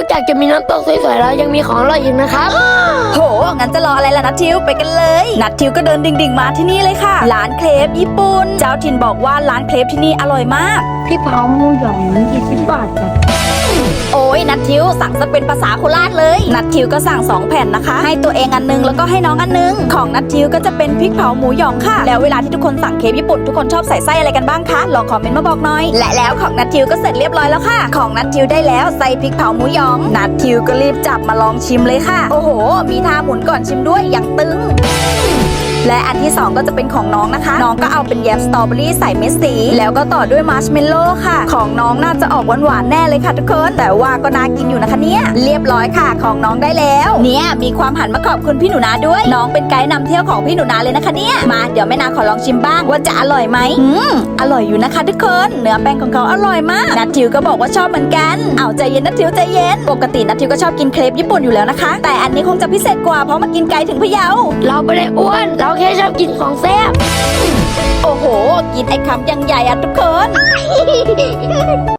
อกจากจะมีน้ำตกสวยๆแล้วยังมีของอร่อยอีกนะครับ โห งั้นจะรออะไรล่ะนัททิวไปกันเลย นัททิวก็เดินดิ่งๆมาที่นี่เลยค่ะ ร้านเครปญี่ปุ่น เจ้าถิ่นบอกว่าร้านเครปที่นี่อร่อยมาก พี่เผาหมูหยองยี่สิบบาทครับ โอ้ยนัททิวสั่งซะเป็นภาษาโคราชเลย นัททิวก็สั่ง2แผ่นนะคะ ให้ตัวเองอันนึงแล้วก็ให้น้องอันนึง ของนัททิวก็จะเป็นพริกเผาหมูหยองค่ะ แล้วเวลาที่ทุกคนสั่งเคปญี่ปุ่นทุกคนชอบใส่ไส้อะไรกันบ้างคะ ลองคอมเมนต์มาบอกหน่อย และแล้วของนัททิวก็เสร็จเรียบร้อยแล้วค่ะ ของนัททิวได้แล้วใส่พริกเผาหมูหยอง นัททิวก็รีบจับมาลองชิมเลยค่ะ โอ้โห มีท่าหมุนก่อนชิมด้วยอย่างตึง และอันที่ 2 ก็จะเป็นของน้องนะคะ น้องก็เอาเป็นแยมสตรอเบอรี่ใส่เม็ดสี แล้วก็ต่อด้วยมาร์ชเมลโล่ค่ะ ของน้องน่าจะออกหวานๆแน่เลยค่ะทุกคน แต่ว่าก็น่ากินอยู่นะคะเนี่ย เรียบร้อยค่ะของน้องได้แล้ว เนี่ยมีความหันมาขอบคุณพี่หนูนาด้วย น้องเป็นไกด์นำเที่ยวของพี่หนูนาเลยนะคะเนี่ยมาเดี๋ยวแม่นาขอลองชิมบ้างว่าจะอร่อยไหมอืมอร่อยอยู่นะคะทุกคนเนื้อแป้งของเขาอร่อยมากนัททิวก็บอกว่าชอบเหมือนกันเอาใจเย็นนัททิวใจเย็นปกตินัททิวก็ชอบกินเครปญี่ปุ่นอยู่แล้วนะคะ แต่อันนี้คงจะพิเศษกว่าเพราะมากินไกลถึงพะเยาเราไม่ได้อ้วน เราแค่ชอบกินของแซ่บโอ้โห กินไอ้คำยังใหญ่อะทุกคน